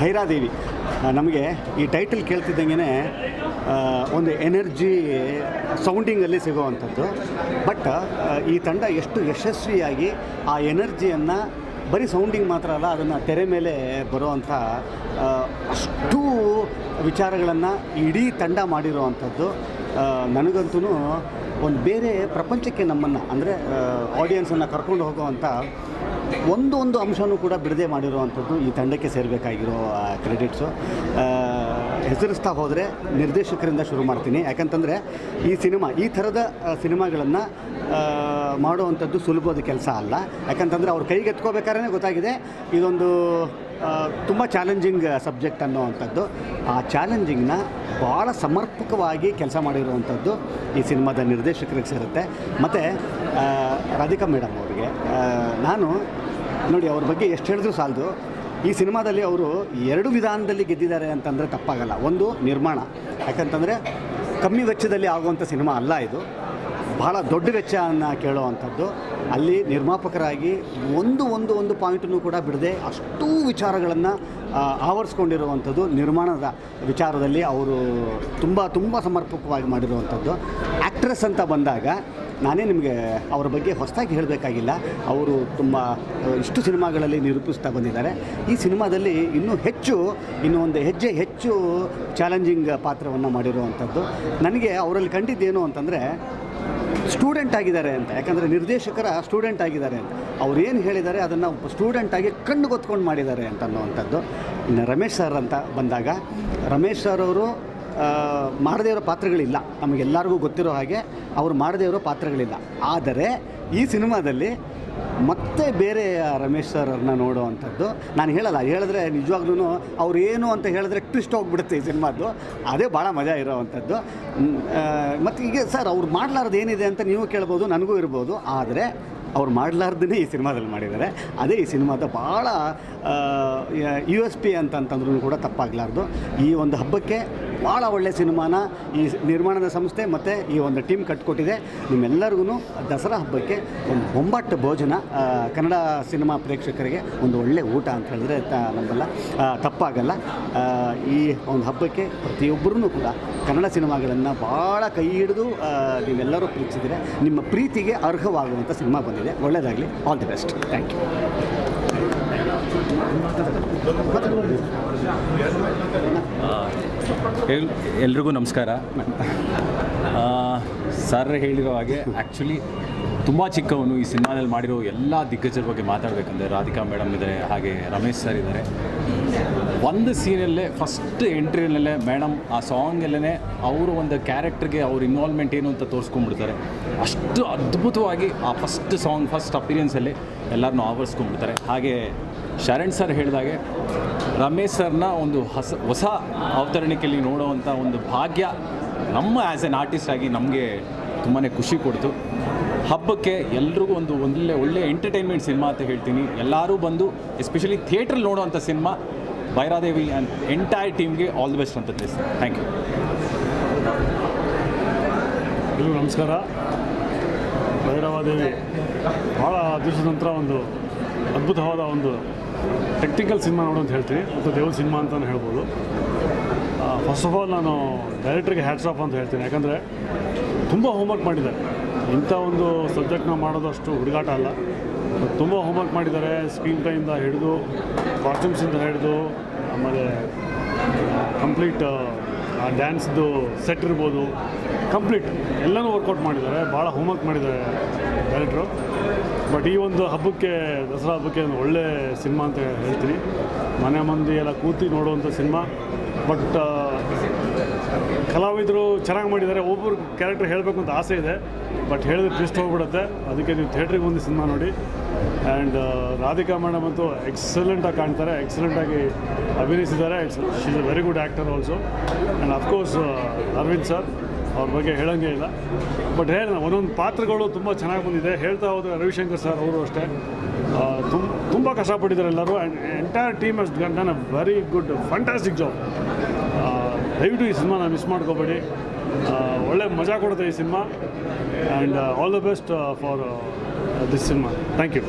ಭೈರಾದೇವಿ. ನಮಗೆ ಈ ಟೈಟಲ್ ಕೇಳ್ತಿದ್ದಂಗೆ ಒಂದು ಎನರ್ಜಿ ಸೌಂಡಿಂಗಲ್ಲಿ ಸಿಗೋವಂಥದ್ದು. ಬಟ್ ಈ ತಂಡ ಎಷ್ಟು ಯಶಸ್ವಿಯಾಗಿ ಆ ಎನರ್ಜಿಯನ್ನು ಬರೀ ಸೌಂಡಿಂಗ್ ಮಾತ್ರ ಅಲ್ಲ, ಅದನ್ನು ತೆರೆ ಮೇಲೆ ಬರುವಂಥ ಅಷ್ಟು ವಿಚಾರಗಳನ್ನು ಇಡೀ ತಂಡ ಮಾಡಿರುವಂಥದ್ದು. ನನಗಂತೂ ಒಂದು ಬೇರೆ ಪ್ರಪಂಚಕ್ಕೆ ನಮ್ಮನ್ನು, ಅಂದರೆ ಆಡಿಯನ್ಸನ್ನು ಕರ್ಕೊಂಡು ಹೋಗುವಂಥ ಒಂದು ಒಂದು ಅಂಶನೂ ಕೂಡ ಬಿಡದೆ ಮಾಡಿರುವಂಥದ್ದು ಈ ತಂಡಕ್ಕೆ ಸೇರಬೇಕಾಗಿರೋ ಕ್ರೆಡಿಟ್ಸು ಹೆಸರಿಸ್ತಾ ಹೋದರೆ ನಿರ್ದೇಶಕರಿಂದ ಶುರು ಮಾಡ್ತೀನಿ. ಯಾಕಂತಂದರೆ ಈ ಸಿನಿಮಾ, ಈ ಥರದ ಸಿನಿಮಾಗಳನ್ನು ಮಾಡುವಂಥದ್ದು ಸುಲಭದ ಕೆಲಸ ಅಲ್ಲ. ಯಾಕಂತಂದರೆ ಅವ್ರ ಕೈಗೆ ಎತ್ಕೋಬೇಕಾದ್ರೆ ಗೊತ್ತಾಗಿದೆ, ಇದೊಂದು ತುಂಬ ಚಾಲೆಂಜಿಂಗ್ ಸಬ್ಜೆಕ್ಟ್ ಅನ್ನೋವಂಥದ್ದು. ಆ ಚಾಲೆಂಜಿಂಗ್ನ ಭಾಳ ಸಮರ್ಪಕವಾಗಿ ಕೆಲಸ ಮಾಡಿರುವಂಥದ್ದು ಈ ಸಿನಿಮಾದ ನಿರ್ದೇಶಕರಿಗೆ ಸೇರುತ್ತೆ. ಮತ್ತು ರಾಧಿಕಾ ಮೇಡಮ್ ಅವರಿಗೆ ನಾನು ನೋಡಿ ಅವ್ರ ಬಗ್ಗೆ ಎಷ್ಟು ಹೇಳಿದ್ರು ಸಾಲದು. ಈ ಸಿನಿಮಾದಲ್ಲಿ ಅವರು ಎರಡು ವಿಧಾನದಲ್ಲಿ ಗೆದ್ದಿದ್ದಾರೆ ಅಂತಂದರೆ ತಪ್ಪಾಗಲ್ಲ. ಒಂದು ನಿರ್ಮಾಣ. ಯಾಕಂತಂದರೆ ಕಮ್ಮಿ ವೆಚ್ಚದಲ್ಲಿ ಆಗುವಂಥ ಸಿನಿಮಾ ಅಲ್ಲ ಇದು. ಬಹಳ ದೊಡ್ಡ ವೆಚ್ಚವನ್ನು ಕೇಳುವಂಥದ್ದು ಅಲ್ಲಿ ನಿರ್ಮಾಪಕರಾಗಿ ಒಂದು ಒಂದು ಒಂದು ಪಾಯಿಂಟನ್ನು ಕೂಡ ಬಿಡದೆ ಅಷ್ಟೂ ವಿಚಾರಗಳನ್ನು ಆವರಿಸ್ಕೊಂಡಿರುವಂಥದ್ದು ನಿರ್ಮಾಣದ ವಿಚಾರದಲ್ಲಿ ಅವರು ತುಂಬ ತುಂಬ ಸಮರ್ಪಕವಾಗಿ ಮಾಡಿರುವಂಥದ್ದು ಆ್ಯಕ್ಟ್ರೆಸ್ ಅಂತ ಬಂದಾಗ ನಾನೇ ನಿಮಗೆ ಅವರ ಬಗ್ಗೆ ಹೊಸದಾಗಿ ಹೇಳಬೇಕಾಗಿಲ್ಲ. ಅವರು ತುಂಬ ಇಷ್ಟು ಸಿನಿಮಾಗಳಲ್ಲಿ ನಿರೂಪಿಸ್ತಾ ಬಂದಿದ್ದಾರೆ. ಈ ಸಿನಿಮಾದಲ್ಲಿ ಇನ್ನೂ ಹೆಚ್ಚು, ಇನ್ನೂ ಒಂದು ಹೆಜ್ಜೆ ಹೆಚ್ಚು ಚಾಲೆಂಜಿಂಗ್ ಪಾತ್ರವನ್ನು ಮಾಡಿರುವಂಥದ್ದು. ನನಗೆ ಅವರಲ್ಲಿ ಕಂಡಿದ್ದೇನು ಅಂತಂದರೆ ಸ್ಟೂಡೆಂಟ್ ಆಗಿದ್ದಾರೆ ಅಂತ. ಯಾಕಂದರೆ ನಿರ್ದೇಶಕರ ಸ್ಟೂಡೆಂಟ್ ಆಗಿದ್ದಾರೆ ಅಂತ. ಅವ್ರು ಏನು ಹೇಳಿದ್ದಾರೆ ಅದನ್ನು ಸ್ಟೂಡೆಂಟಾಗಿ ಕಣ್ಣು ಗೊತ್ಕೊಂಡು ಮಾಡಿದ್ದಾರೆ ಅಂತ ಅನ್ನುವಂಥದ್ದು. ರಮೇಶ್ ಸರ್ ಅಂತ ಬಂದಾಗ, ರಮೇಶ್ ಸರ್ ಅವರು ಮಾಡದೇ ಇರೋ ಪಾತ್ರಗಳಿಲ್ಲ. ನಮಗೆಲ್ಲರಿಗೂ ಗೊತ್ತಿರೋ ಹಾಗೆ ಅವರು ಮಾಡದೇ ಇರೋ ಪಾತ್ರಗಳಿಲ್ಲ. ಆದರೆ ಈ ಸಿನಿಮಾದಲ್ಲಿ ಮತ್ತೆ ಬೇರೆ ರಮೇಶ್ ಸರ್ನ ನೋಡುವಂಥದ್ದು ನಾನು ಹೇಳಲ್ಲ. ಹೇಳಿದ್ರೆ ನಿಜವಾಗ್ಲೂ ಅವ್ರು ಏನು ಅಂತ ಹೇಳಿದ್ರೆ ಟ್ವಿಸ್ಟ್ ಹೋಗ್ಬಿಡುತ್ತೆ ಈ ಸಿನಿಮಾದ್ದು. ಅದೇ ಭಾಳ ಮಜಾ ಇರೋವಂಥದ್ದು ಮತ್ತು ಈಗ ಸರ್, ಅವ್ರು ಮಾಡಲಾರ್ದು ಏನಿದೆ ಅಂತ ನೀವು ಕೇಳ್ಬೋದು, ನನಗೂ ಇರ್ಬೋದು. ಆದರೆ ಅವ್ರು ಮಾಡಲಾರ್ದೇ ಈ ಸಿನಿಮಾದಲ್ಲಿ ಮಾಡಿದ್ದಾರೆ. ಅದೇ ಈ ಸಿನಿಮಾದ ಭಾಳ ಯು ಎಸ್ ಪಿ ಅಂತಂತಂದ್ರೂ ಕೂಡ ತಪ್ಪಾಗಲಾರ್ದು. ಈ ಒಂದು ಹಬ್ಬಕ್ಕೆ ಭಾಳ ಒಳ್ಳೆಯ ಸಿನಿಮಾನ ಈ ನಿರ್ಮಾಣದ ಸಂಸ್ಥೆ ಮತ್ತು ಈ ಒಂದು ಟೀಮ್ ಕಟ್ಕೊಟ್ಟಿದೆ. ನಿಮ್ಮೆಲ್ಲರಿಗೂ ದಸರಾ ಹಬ್ಬಕ್ಕೆ ಒಂದು ಬೊಂಬಾಟ್ ಭೋಜನ ಕನ್ನಡ ಸಿನಿಮಾ ಪ್ರೇಕ್ಷಕರಿಗೆ ಒಂದು ಒಳ್ಳೆಯ ಊಟ ಅಂತ ಹೇಳಿದ್ರೆ ತ ತಪ್ಪಾಗಲ್ಲ. ಈ ಒಂದು ಹಬ್ಬಕ್ಕೆ ಪ್ರತಿಯೊಬ್ಬರೂ ಕೂಡ ಕನ್ನಡ ಸಿನಿಮಾಗಳನ್ನು ಭಾಳ ಕೈ ಹಿಡಿದು ನೀವೆಲ್ಲರೂ ಪ್ರೀತಿಸಿದರೆ ನಿಮ್ಮ ಪ್ರೀತಿಗೆ ಅರ್ಹವಾಗುವಂಥ ಸಿನಿಮಾ ಬಂದಿದೆ. ಒಳ್ಳೆಯದಾಗಲಿ all the best thank you L, ಎಲ್ರಿಗೂ ನಮಸ್ಕಾರ. ಸರ್ ಹೇಳಿರೋ ಹಾಗೆ ಆ್ಯಕ್ಚುಲಿ ತುಂಬ ಚಿಕ್ಕವನು ಈ ಸಿನಿಮಾದಲ್ಲಿ ಮಾಡಿರೋ ಎಲ್ಲ ದಿಗ್ಗಜರ ಬಗ್ಗೆ ಮಾತಾಡಬೇಕಂದ್ರೆ ರಾಧಿಕಾ ಮೇಡಮ್ ಇದ್ದಾರೆ, ಹಾಗೆ ರಮೇಶ್ ಸರ್ ಇದ್ದಾರೆ. ಒಂದು ಸೀನಲ್ಲೇ ಫಸ್ಟ್ ಎಂಟ್ರಿನಲ್ಲೇ ಮೇಡಮ್ ಆ ಸಾಂಗಲ್ಲೇ ಅವರು ಒಂದು ಕ್ಯಾರೆಕ್ಟರ್ಗೆ ಅವ್ರ ಇನ್ವಾಲ್ವ್ಮೆಂಟ್ ಏನು ಅಂತ ತೋರಿಸ್ಕೊಂಡ್ಬಿಡ್ತಾರೆ. ಅಷ್ಟು ಅದ್ಭುತವಾಗಿ ಆ ಫಸ್ಟ್ ಸಾಂಗ್ ಫಸ್ಟ್ ಅಪಿರಿಯನ್ಸಲ್ಲಿ ಎಲ್ಲರನ್ನೂ ಆವರಿಸ್ಕೊಂಡ್ಬಿಡ್ತಾರೆ. ಹಾಗೆ ಶರಣ್ ಸರ್ ಹೇಳಿದಾಗೆ, ರಮೇಶ್ ಸರ್ನ ಒಂದು ಹೊಸ ಹೊಸ ಅವತರಣಿಕೆಯಲ್ಲಿ ನೋಡುವಂಥ ಒಂದು ಭಾಗ್ಯ ನಮ್ಮ ಆ್ಯಸ್ ಎನ್ ಆರ್ಟಿಸ್ಟ್ ಆಗಿ ನಮಗೆ ತುಂಬಾ ಖುಷಿ ಕೊಡ್ತು. ಹಬ್ಬಕ್ಕೆ ಎಲ್ರಿಗೂ ಒಂದು ಒಳ್ಳೆ ಒಳ್ಳೆ ಎಂಟರ್ಟೈನ್ಮೆಂಟ್ ಸಿನಿಮಾ ಅಂತ ಹೇಳ್ತೀನಿ. ಎಲ್ಲರೂ ಬಂದು ಎಸ್ಪೆಷಲಿ ಥಿಯೇಟ್ರಲ್ಲಿ ನೋಡೋವಂಥ ಸಿನಿಮಾ ಭೈರಾದೇವಿ ಆ್ಯಂಡ್ ಎಂಟೈರ್ ಟೀಮ್ಗೆ ಆಲ್ ದಿ ಬೆಸ್ಟ್ ಅಂತ ತಿಳಿಸ್ತೀನಿ ಥ್ಯಾಂಕ್ ಯು ಎಲ್ಲರೂ ನಮಸ್ಕಾರ. ಭೈರವಾದೇವಿ ಭಾಳ ದಿವಸದ ನಂತರ ಒಂದು ಅದ್ಭುತವಾದ ಒಂದು ಟೆಕ್ನಿಕಲ್ ಸಿನಿಮಾ ನೋಡು ಅಂತ ಹೇಳ್ತೀನಿ. ಮತ್ತು ದೇವ್ರ ಸಿನಿಮಾ ಅಂತಲೇ ಹೇಳ್ಬೋದು. ಫಸ್ಟ್ ಆಫ್ ಆಲ್ ನಾನು ಡೈರೆಕ್ಟ್ರಿಗೆ ಹ್ಯಾಟ್ಸ್ ಆಫ್ ಅಂತ ಹೇಳ್ತೀನಿ. ಯಾಕಂದರೆ ತುಂಬ ಹೋಮ್ವರ್ಕ್ ಮಾಡಿದ್ದಾರೆ. ಇಂಥ ಒಂದು ಸಬ್ಜೆಕ್ಟ್ನ ಮಾಡೋದಷ್ಟು ಹುಡುಗಾಟ ಅಲ್ಲ. ತುಂಬ ಹೋಮ್ವರ್ಕ್ ಮಾಡಿದ್ದಾರೆ, ಸ್ಕ್ರೀನ್ ಪ್ಲೇಯಿಂದ ಹಿಡಿದು ಕಾಸ್ಟ್ಯೂಮ್ಸಿಂದ ಹಿಡಿದು, ಆಮೇಲೆ ಕಂಪ್ಲೀಟ್ ಆ ಡ್ಯಾನ್ಸ್ದು ಸೆಟ್ ಇರ್ಬೋದು ಕಂಪ್ಲೀಟ್ ಎಲ್ಲನೂ ವರ್ಕೌಟ್ ಮಾಡಿದ್ದಾರೆ, ಭಾಳ ಹೋಮ್ವರ್ಕ್ ಮಾಡಿದ್ದಾರೆ ಡೈರೆಕ್ಟ್ರು ಬಟ್ ಈ ಒಂದು ಹಬ್ಬಕ್ಕೆ, ದಸರಾ ಹಬ್ಬಕ್ಕೆ ಒಂದು ಒಳ್ಳೆ ಸಿನಿಮಾ ಅಂತ ಹೇಳ್ತೀನಿ. ಮನೆ ಮಂದಿ ಎಲ್ಲ ಕೂತಿ ನೋಡುವಂಥ ಸಿನಿಮಾ. ಬಟ್ ಕಲಾವಿದರು ಚೆನ್ನಾಗಿ ಮಾಡಿದ್ದಾರೆ. ಒಬ್ಬರು ಕ್ಯಾರೆಕ್ಟರ್ ಹೇಳಬೇಕು ಅಂತ ಆಸೆ ಇದೆ. ಬಟ್ ಹೇಳಿದ್ರೆ ಟ್ವಿಸ್ಟ್ ಹೋಗ್ಬಿಡುತ್ತೆ. ಅದಕ್ಕೆ ನೀವು ಥಿಯೇಟ್ರಿಗೆ ಬಂದು ಸಿನಿಮಾ ನೋಡಿ. ಆ್ಯಂಡ್ ರಾಧಿಕಾ ಮೇಡಮ್ ಅಂತೂ ಎಕ್ಸಲೆಂಟಾಗಿ ಕಾಣ್ತಾರೆ. ಎಕ್ಸಲೆಂಟಾಗಿ ಅಭಿನಯಿಸಿದ್ದಾರೆ. She is a very good actor also and of course Arvind sir ಅವ್ರ ಬಗ್ಗೆ ಹೇಳೋಂಗೇ ಇಲ್ಲ. ಬಟ್ ಹೇಳ ಒಂದೊಂದು ಪಾತ್ರಗಳು ತುಂಬ ಚೆನ್ನಾಗಿ ಬಂದಿದೆ. ಹೇಳ್ತಾ ಹೋದರೆ ರವಿಶಂಕರ್ ಸರ್ ಅವರು ಅಷ್ಟೇ. ತುಂಬ ತುಂಬ ಕಷ್ಟಪಟ್ಟಿದ್ದಾರೆ ಎಲ್ಲರೂ. ಆ್ಯಂಡ್ ಎಂಟೈರ್ ಟೀಮ್ ಅಷ್ಟು done a very good fantastic job ದಯವಿಟ್ಟು ಈ ಸಿನಿಮಾನ ಮಿಸ್ ಮಾಡ್ಕೋಬೇಡಿ. ಒಳ್ಳೆ ಮಜಾ ಕೊಡುತ್ತೆ ಈ cinema. And all the best for this cinema thank you